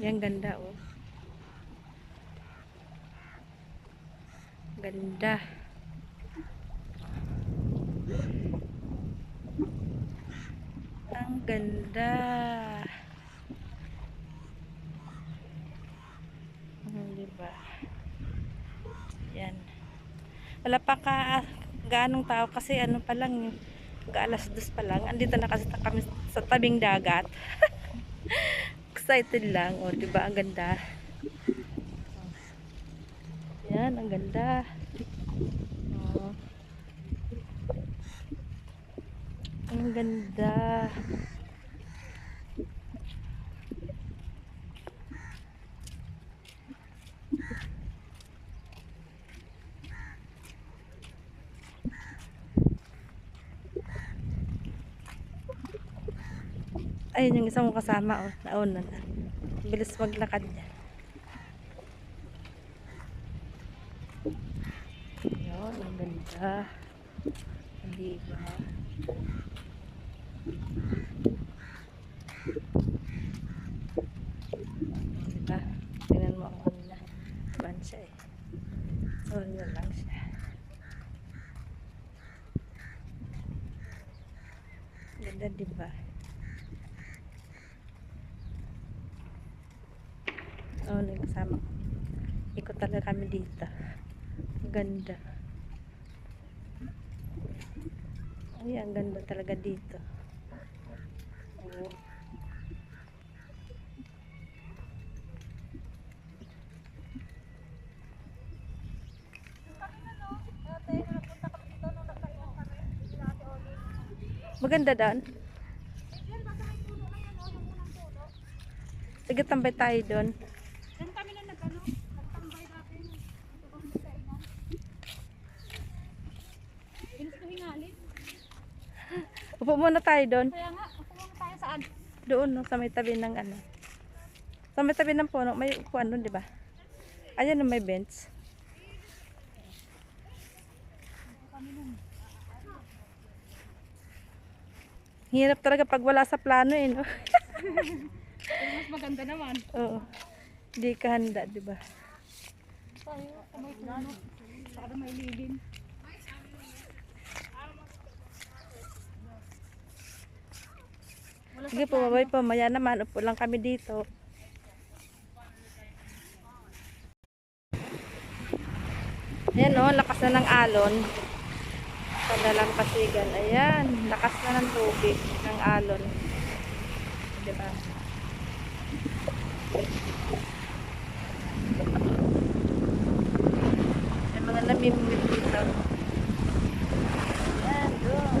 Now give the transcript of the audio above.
Yan ganda oh. Ganda. Ang ganda. Hmm, diba? Yan. Wala pa ka ganong tao kasi ano pa lang alas dos pa lang. Andito na kasi kami sa tabing dagat. Excited lang. O, diba? Ang ganda. Yan, ang ganda. Oh. Ang ganda. Ayun yung isang kasama oh, nauna na. Bilis maglakad niya. Yun, ang ganda. Hindi ba? Diba? Tingnan mo ang ano niya. Ban siya eh. So, yun lang siya. Ganda, diba? Oo, oh, kasama ko. Ikot talaga kami dito. Ganda. Ay, ang ganda talaga dito. Oo. Maganda doon. Sige, tambay tayo doon. Diyan kami na nag-ano, nagtambay natin. Ito kami sa kainan. Bilis ko hingalin. Upo muna tayo doon. Kaya nga, ako muna tayo saan? Doon, no, sa may tabi ng ano. Sa may tabi ng puno, may upuan doon, di ba? Ayan, no, may bench. Hirap talaga pag wala sa plano eh, no? Mas maganda naman. Oo. Hindi ka handa, di ba? Tayo, may puno. Saka may lilin. Sige po, babay po. Maya naman, upo lang kami dito. Ayan o, lakas na ng alon. Sa dalang pasigan. Ayan, lakas na ng tubig ng alon. Diba? May mga namimimit dito. Ayan, doon.